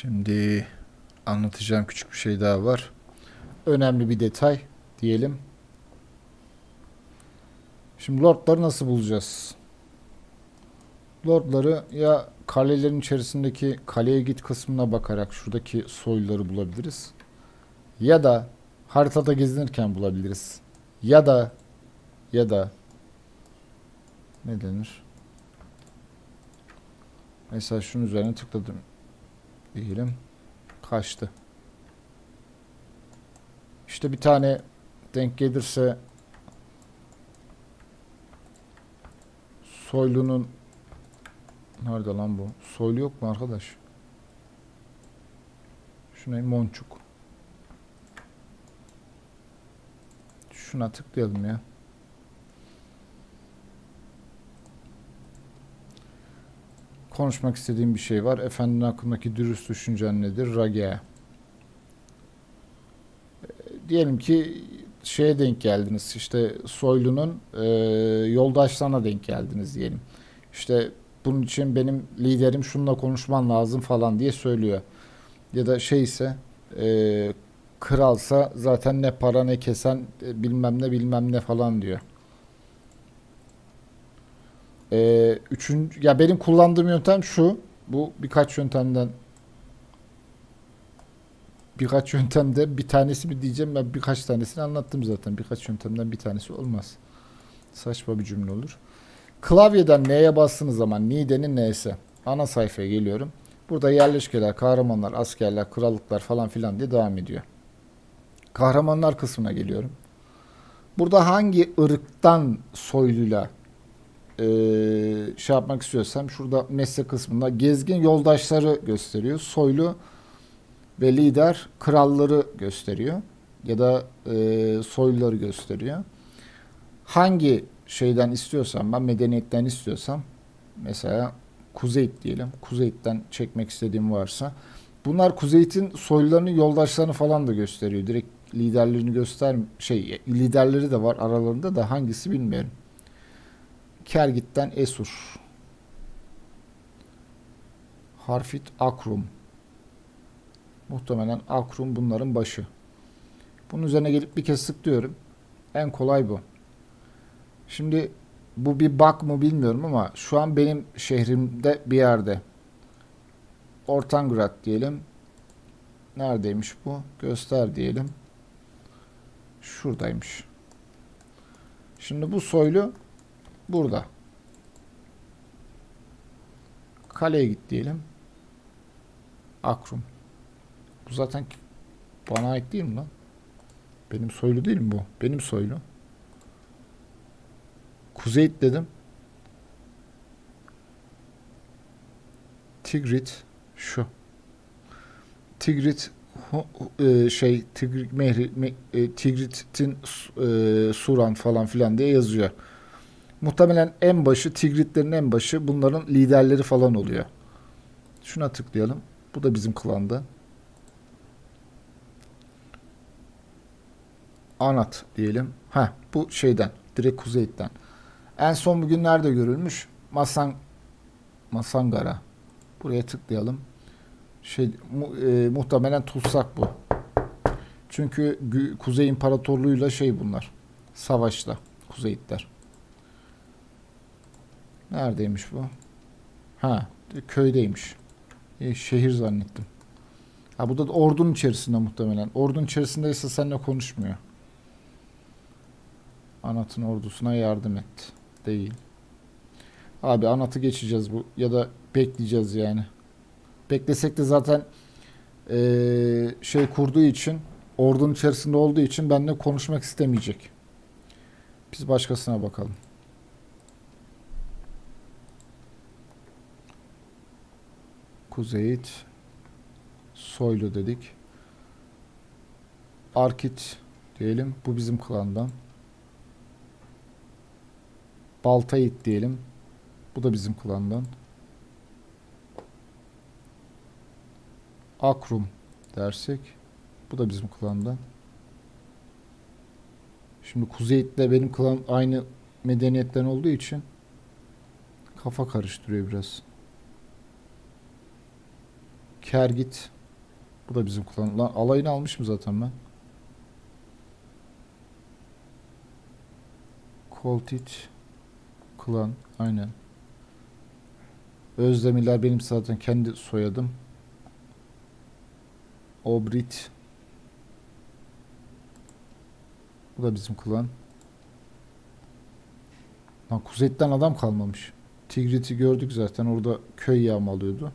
Şimdi anlatacağım küçük bir şey daha var. Önemli bir detay diyelim. Şimdi lordları nasıl bulacağız? Lordları ya kalelerin içerisindeki kaleye git kısmına bakarak şuradaki soyluları bulabiliriz. Ya da haritada gezinirken bulabiliriz. Ya da ya da ne denir? Mesela şunun üzerine tıkladım diyelim. Kaçtı. İşte bir tane denk gelirse Soylu'nun nerede lan bu? Soylu yok mu arkadaş? Şuna Monçuk. Şuna tıklayalım ya. Konuşmak istediğim bir şey var. Efendinin hakkındaki dürüst düşüncen nedir? Rage. Diyelim ki şeye denk geldiniz. İşte Soylu'nun e, yoldaşlarına denk geldiniz diyelim. İşte bunun için benim liderim şununla konuşman lazım falan diye söylüyor. Ya da şeyse e, kralsa zaten ne para ne kesen e, bilmem ne bilmem ne falan diyor. E, üçüncü, ya benim kullandığım yöntem şu. Bu birkaç yöntemden birkaç yöntemde bir tanesi mi diyeceğim ben birkaç tanesini anlattım zaten. Birkaç yöntemden bir tanesi olmaz. Saçma bir cümle olur. Klavyeden N'ye bastığınız zaman Nide'nin N'si. Ana sayfaya geliyorum. Burada yerleşkeler, kahramanlar, askerler, krallıklar falan filan diye devam ediyor. Kahramanlar kısmına geliyorum. Burada hangi ırktan soyluyla eee şey yapmak istiyorsam şurada meslek kısmında gezgin yoldaşları gösteriyor. Soylu ve lider kralları gösteriyor ya da e, soyluları gösteriyor. Hangi şeyden istiyorsam ben medeniyetten istiyorsam mesela Kuzeyt diyelim. Kuzeyt'ten çekmek istediğim varsa bunlar Kuzeyt'in soylularını, yoldaşlarını falan da gösteriyor. Direkt liderlerini göster şey liderleri de var aralarında da hangisi bilmiyorum. Kergit'ten Esur. Harfit Akrum. Muhtemelen Akrum bunların başı. Bunun üzerine gelip bir kez tıklıyorum. En kolay bu. Şimdi bu bir bug mı bilmiyorum ama şu an benim şehrimde bir yerde. Ortangrad diyelim. Neredeymiş bu? Göster diyelim. Şuradaymış. Şimdi bu soylu burada. Kaleye git diyelim. Akrum. Bu zaten bana ait değil mi lan? Benim soylu değil mi bu? Benim soylu. Kuzeyt dedim. Tigrit şu. Tigrit e, şey Tigrit Mehri Me- e, Tigrit'in e, Suran falan filan diye yazıyor. Muhtemelen en başı Tigritlerin en başı bunların liderleri falan oluyor. Şuna tıklayalım. Bu da bizim klanda. Anat diyelim. Ha bu şeyden direkt Kuzeyt'ten. En son bugün nerede görülmüş? Masan Masangara. Buraya tıklayalım. Şey mu, e, muhtemelen tutsak bu. Çünkü Kuzey İmparatorluğu'yla şey bunlar. Savaşta Kuzeyitler. Neredeymiş bu? Ha, köydeymiş. E, şehir zannettim. Ha bu da ordunun içerisinde muhtemelen. Ordunun içerisindeyse seninle konuşmuyor. Anat'ın ordusuna yardım et. Değil. Abi Anat'ı geçeceğiz bu ya da bekleyeceğiz yani. Beklesek de zaten eee, şey kurduğu için ordunun içerisinde olduğu için benimle konuşmak istemeyecek. Biz başkasına bakalım. Kuzeyit Soylu dedik. Arkit diyelim. Bu bizim klandan. Baltayit diyelim. Bu da bizim klandan. Akrum dersek. Bu da bizim klandan. Şimdi Kuzeyit'le benim klan aynı medeniyetten olduğu için kafa karıştırıyor biraz. Kergit. Bu da bizim klan. Lan alayını almış mı zaten ben? Koltit. Klan. Aynen. Özdemirler benim zaten kendi soyadım. Obrit. Bu da bizim klan. Lan Kuzey'den adam kalmamış. Tigrit'i gördük zaten. Orada köy yağmalıyordu.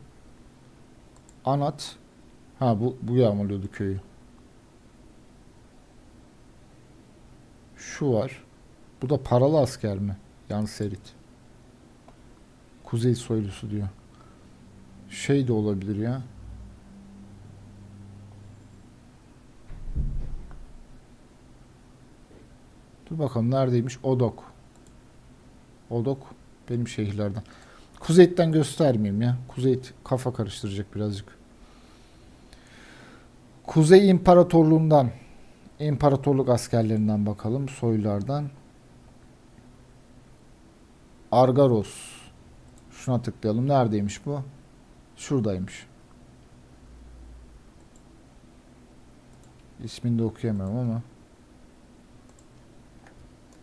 Anat. Ha bu, bu yağmalıyordu köyü. Şu var. Bu da paralı asker mi? Yan Serit. Kuzey soylusu diyor. Şey de olabilir ya. Dur bakalım neredeymiş? Odok. Odok benim şehirlerden. Kuzeyt'ten göstermeyeyim ya. Kuzeyt kafa karıştıracak birazcık. Kuzey İmparatorluğundan İmparatorluk askerlerinden bakalım. Soylulardan. Argaros. Şuna tıklayalım. Neredeymiş bu? Şuradaymış. İsmini de okuyamıyorum ama.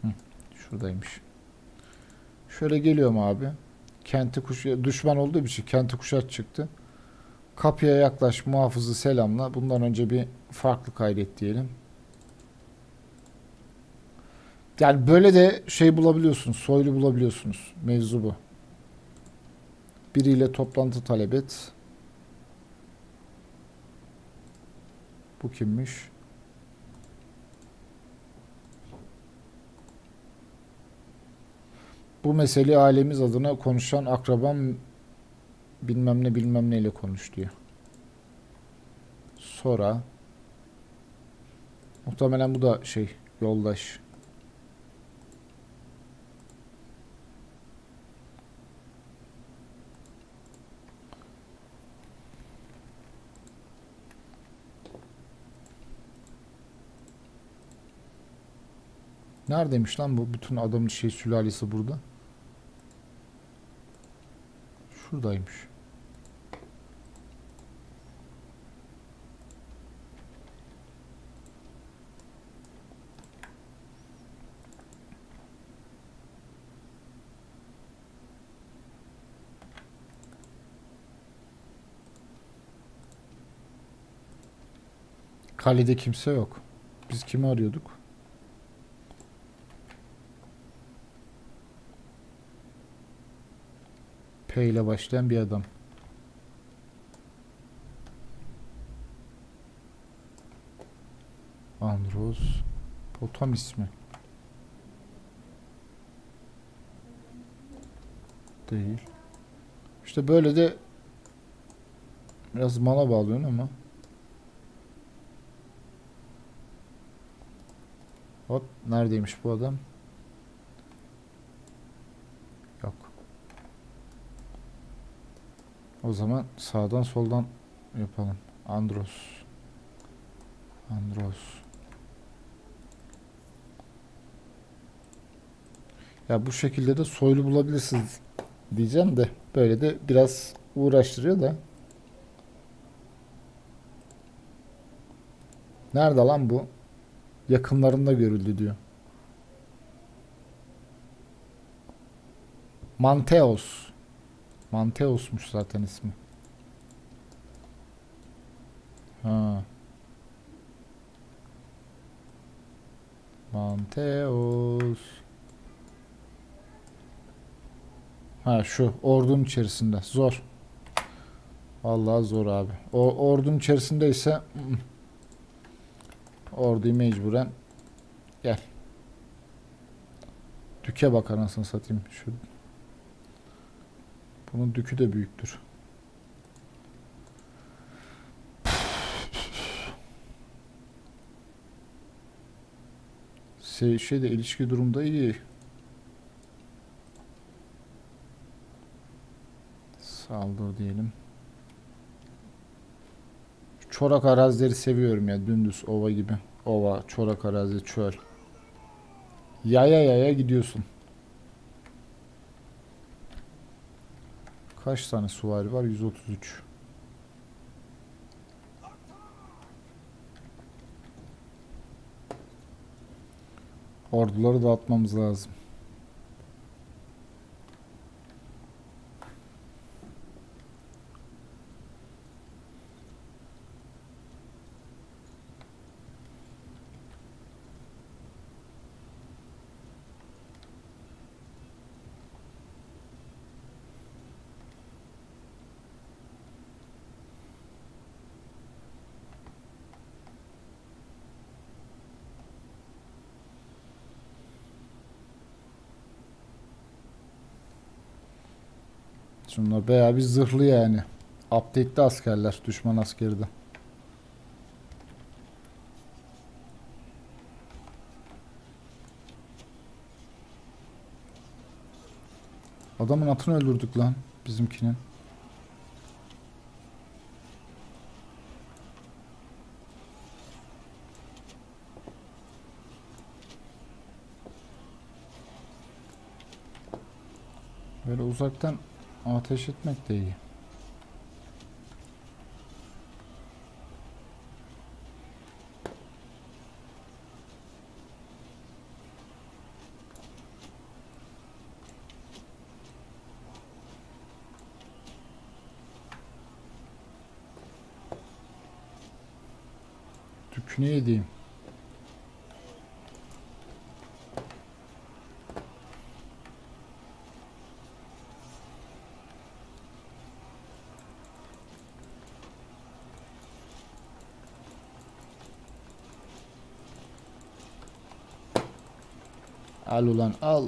Hı, şuradaymış. Şöyle geliyorum abi. Kenti kuş düşman olduğu için kenti kuşat çıktı. Kapıya yaklaş, muhafızı selamla. Bundan önce bir farklı kaydet diyelim. Yani böyle de şey bulabiliyorsunuz, soylu bulabiliyorsunuz. Mevzu bu. Biriyle toplantı talep et. Bu kimmiş? Bu meseleyi ailemiz adına konuşan akrabam bilmem ne bilmem ne ile konuş diyor. Sonra muhtemelen bu da şey yoldaş. Neredeymiş lan bu bütün adamın şey sülalesi burada? Şuradaymış. Kalede kimse yok. Biz kimi arıyorduk? P ile başlayan bir adam. Andros Potam ismi. Değil. İşte böyle de biraz mala bağlıyorsun ama. Hop neredeymiş bu adam? Yok. O zaman sağdan soldan yapalım. Andros. Andros. Ya bu şekilde de soylu bulabilirsiniz diyeceğim de böyle de biraz uğraştırıyor da. Nerede lan bu? Yakınlarında görüldü diyor. Manteos. Manteos'muş zaten ismi. Ha. Manteos. Ha şu ordunun içerisinde. Zor. Vallahi zor abi. O ordunun içerisindeyse ı-ı. orduyu mecburen gel. Düke bak anasını satayım. Şu bunun dükü de büyüktür. Şey, şey de ilişki durumda iyi. Saldır diyelim. Çorak arazileri seviyorum ya. Dümdüz ova gibi. Ova, çorak arazi, çöl. Yaya yaya gidiyorsun. Kaç tane suvari var? 133. Orduları dağıtmamız lazım. Şunlar bayağı bir zırhlı yani. Update'li askerler. Düşman askeri. Adamın atını öldürdük lan. Bizimkinin. Böyle uzaktan ateş etmek de iyi. Tüküne yediğim. Al ulan al.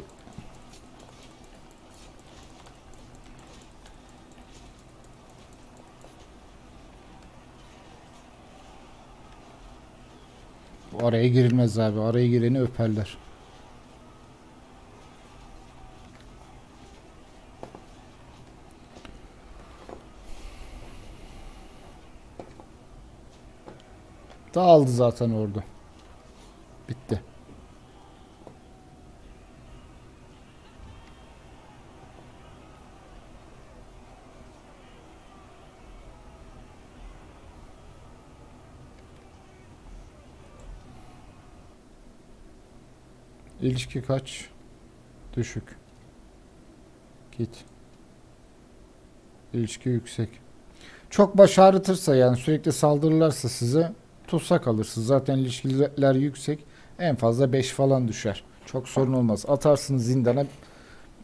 Oraya girilmez abi. Oraya gireni öperler. Dağıldı zaten orada. Bitti. İlişki kaç? Düşük. Git. İlişki yüksek. Çok baş ağrıtırsa yani sürekli saldırırlarsa size tutsak alırsınız. Zaten ilişkiler yüksek. En fazla 5 falan düşer. Çok sorun olmaz. Atarsınız zindana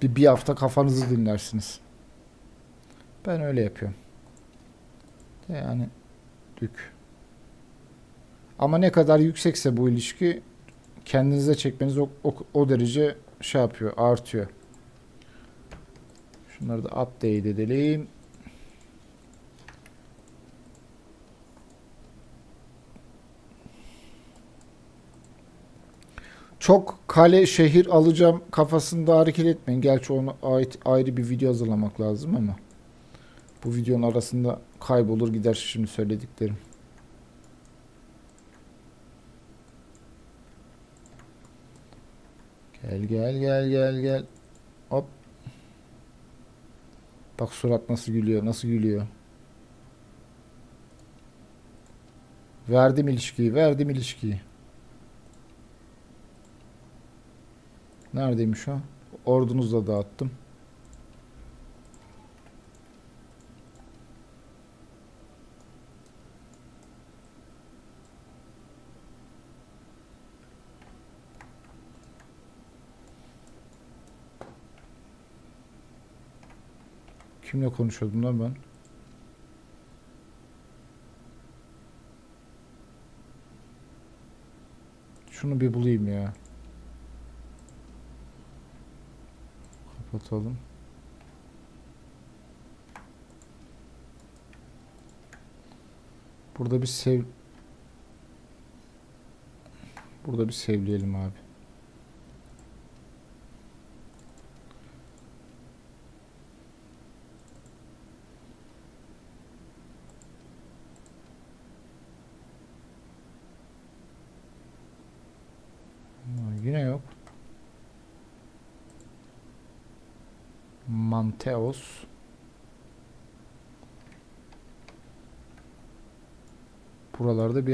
bir, bir hafta kafanızı dinlersiniz. Ben öyle yapıyorum. Yani dük. Ama ne kadar yüksekse bu ilişki kendinize çekmeniz o, o, o derece şey yapıyor, artıyor. Şunları da update edelim. Çok kale şehir alacağım kafasında hareket etmeyin. Gerçi ona ait ayrı bir video hazırlamak lazım ama bu videonun arasında kaybolur gider şimdi söylediklerim. Gel gel gel gel gel. Hop. Bak surat nasıl gülüyor, nasıl gülüyor. Verdim ilişkiyi, verdim ilişkiyi. Neredeymiş o? Ordunuzla dağıttım. Kimle konuşuyordum lan ben? Şunu bir bulayım ya. Kapatalım. Burada bir sev Burada bir sevleyelim abi.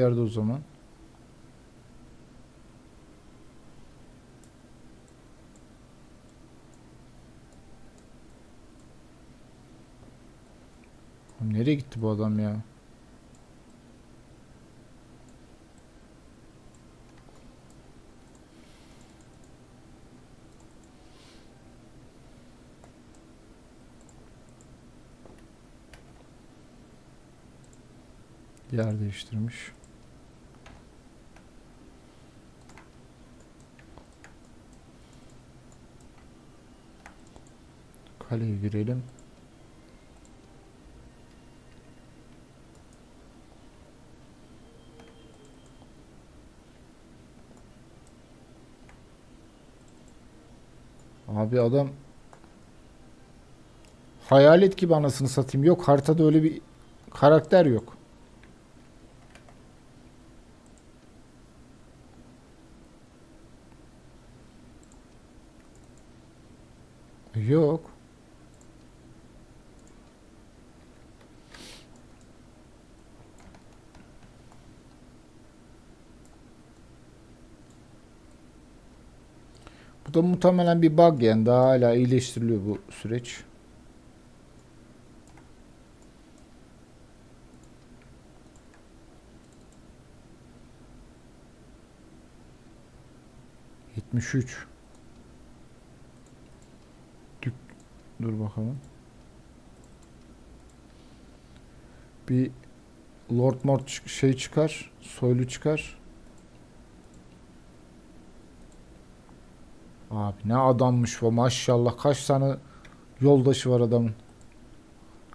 yerde o zaman. Nereye gitti bu adam ya? Yer değiştirmiş. Kaleye girelim. Abi adam hayalet gibi anasını satayım. Yok haritada öyle bir karakter yok. Bu da muhtemelen bir bug yani daha hala iyileştiriliyor bu süreç. Yetmiş üç. Dur bakalım. Bir Lord Mort şey çıkar. Soylu çıkar. Abi ne adammış bu maşallah kaç tane yoldaşı var adamın.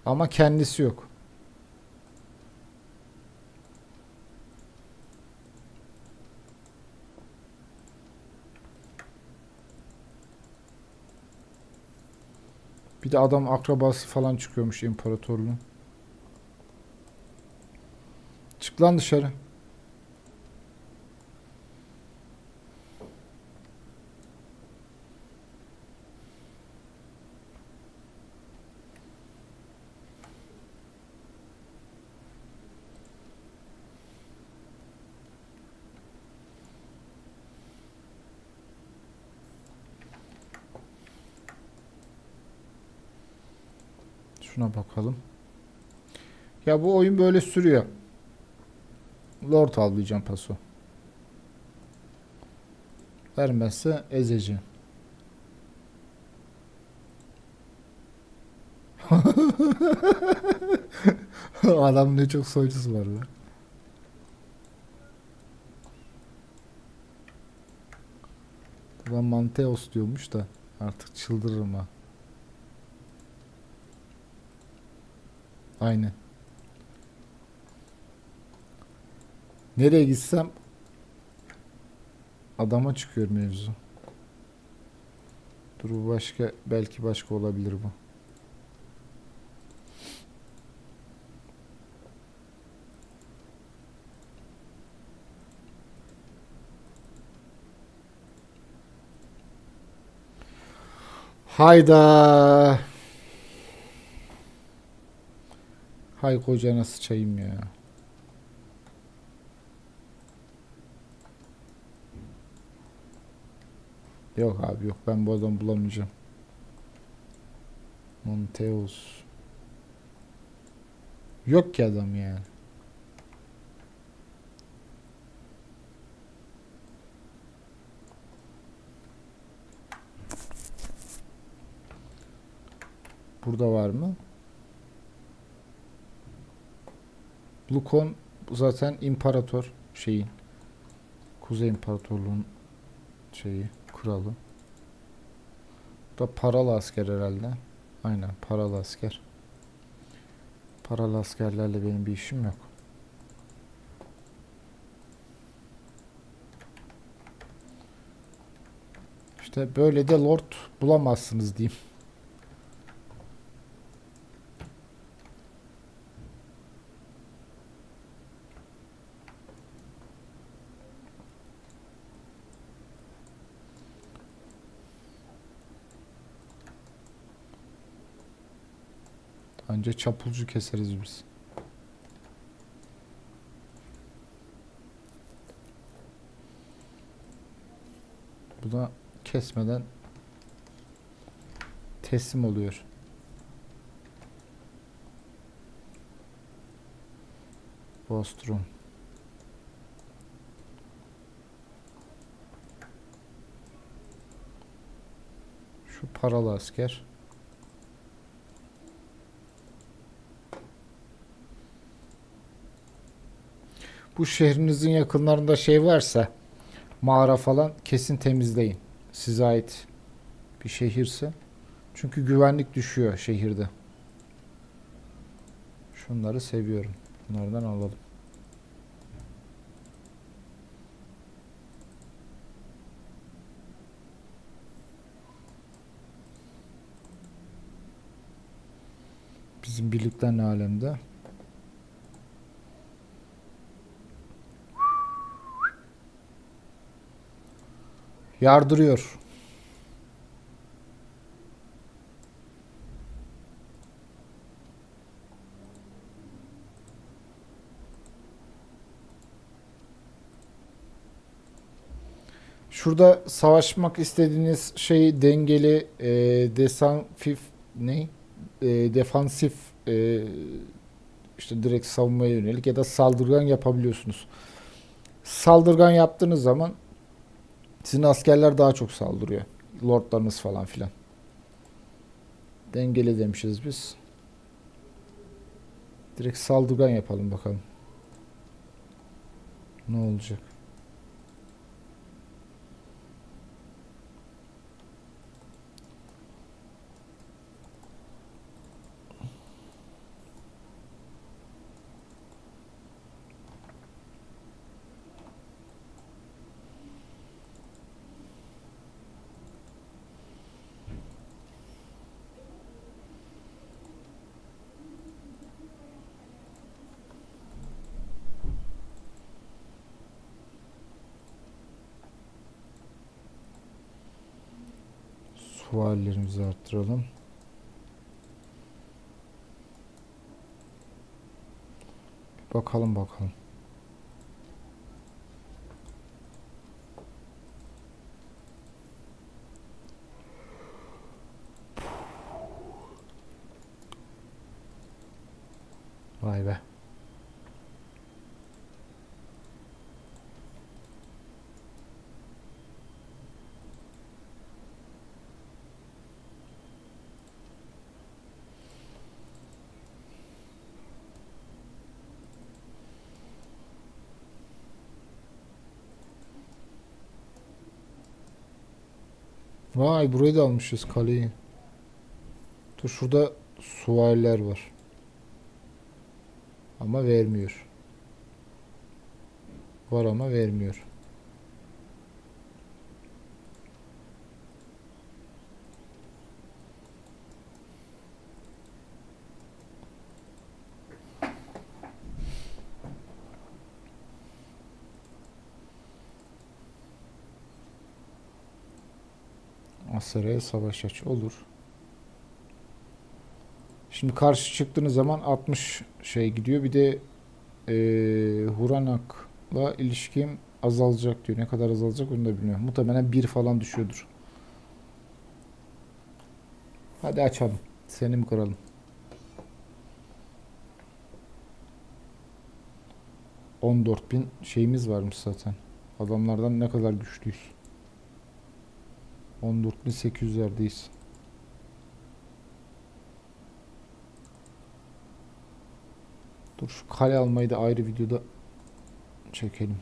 Ama kendisi yok. Bir de adam akrabası falan çıkıyormuş imparatorluğun. Çık lan dışarı. Şuna bakalım. Ya bu oyun böyle sürüyor. Lord avlayacağım paso. Vermezse ezeceğim. Adam ne çok soycusu var lan. Ulan Manteos diyormuş da artık çıldırırım ha. Aynen. Nereye gitsem adama çıkıyor mevzu. Dur bu başka belki başka olabilir bu. Hayda. Hay kocana sıçayım ya. Yok abi yok ben bu adamı bulamayacağım. Monteus. Yok ki adam yani. Burada var mı? Lukon zaten imparator şeyin. Kuzey İmparatorluğu'nun şeyi, kralı. Da paralı asker herhalde. Aynen paralı asker. Paralı askerlerle benim bir işim yok. İşte böyle de lord bulamazsınız diyeyim. Anca çapulcu keseriz biz. Bu da kesmeden teslim oluyor. Bostrom. Şu paralı asker. Bu şehrinizin yakınlarında şey varsa mağara falan kesin temizleyin. Size ait bir şehirse. Çünkü güvenlik düşüyor şehirde. Şunları seviyorum. Bunlardan alalım. Bizim birlikler ne alemde? Yardırıyor. Şurada savaşmak istediğiniz şey dengeli e, desansif ne? E, defansif e, işte direkt savunmaya yönelik ya da saldırgan yapabiliyorsunuz. Saldırgan yaptığınız zaman sizin askerler daha çok saldırıyor. Lordlarınız falan filan. Dengeli demişiz biz. Direkt saldırgan yapalım bakalım. Ne olacak? Suallerimizi arttıralım. Bakalım bakalım. Vay be. Vay burayı da almışız kaleyi. Dur şurada suvariler var. Ama vermiyor. Var ama vermiyor. Asara'ya savaş aç. Olur. Şimdi karşı çıktığınız zaman 60 şey gidiyor. Bir de eee Huranak'la ilişkim azalacak diyor. Ne kadar azalacak onu da bilmiyorum. Muhtemelen 1 falan düşüyordur. Hadi açalım. Seni mi kıralım? Bin şeyimiz varmış zaten. Adamlardan ne kadar güçlüyüz. 14.800'lerdeyiz. Dur şu kale almayı da ayrı videoda çekelim.